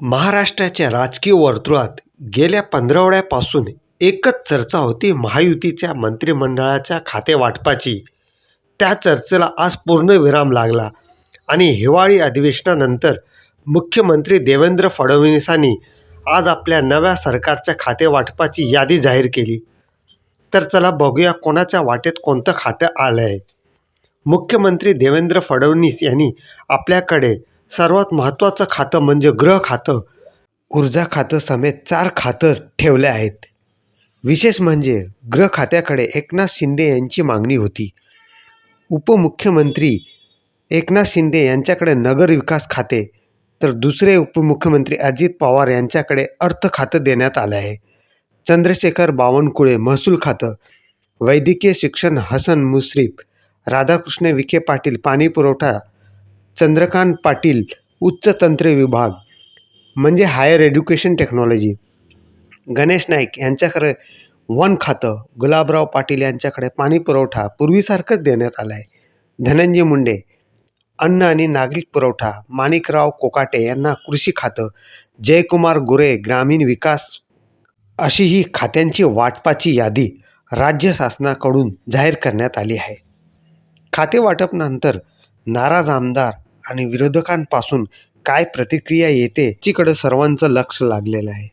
महाराष्ट्राच्या राजकीय वर्तुळात गेल्या पंधरवड्यापासून एकच चर्चा होती महायुतीच्या मंत्रिमंडळाच्या खातेवाटपाची. त्या चर्चेला आज पूर्णविराम लागला आणि हिवाळी अधिवेशनानंतर मुख्यमंत्री देवेंद्र फडणवीसांनी आज आपल्या नव्या सरकारच्या खातेवाटपाची यादी जाहीर केली. तर चला बघूया कोणाच्या वाटेत कोणतं खातं आलं आहे मुख्यमंत्री देवेंद्र फडणवीस यांनी आपल्याकडे सर्वात महत्त्वाचं खातं म्हणजे ग्रह खातं, ऊर्जा खातं समेत चार खातं ठेवले आहेत. विशेष म्हणजे ग्रह खात्याकडे एकनाथ शिंदे यांची मागणी होती. उपमुख्यमंत्री एकनाथ शिंदे यांच्याकडे नगर विकास खाते तर दुसरे उपमुख्यमंत्री अजित पवार यांच्याकडे अर्थ खातं देण्यात आलं आहे. चंद्रशेखर बावनकुळे महसूल खातं, वैद्यकीय शिक्षण हसन मुश्रीफ, राधाकृष्ण विखे पाटील पाणीपुरवठा, चंद्रकांत पाटील उच्च तंत्र विभाग म्हणजे higher education technology, Ganesh Naik यांच्याकडे वन खातं, गुलाबराव पाटील यांच्याकडे पाणीपुरवठा पूर्वीसारखंच देण्यात आलं आहे. धनंजय मुंडे अन्न आणि नागरिक पुरवठा, माणिकराव कोकाटे यांना कृषी खातं, जयकुमार गुरे ग्रामीण विकास अशी ही खात्यांची वाटपाची यादी राज्य शासनाकडून जाहीर करण्यात आली आहे. खातेवाटपानंतर नाराज आमदार आणि विरोधकांपासून काय प्रतिक्रिया येते याकडे सर्वांचं लक्ष लागलेलं आहे.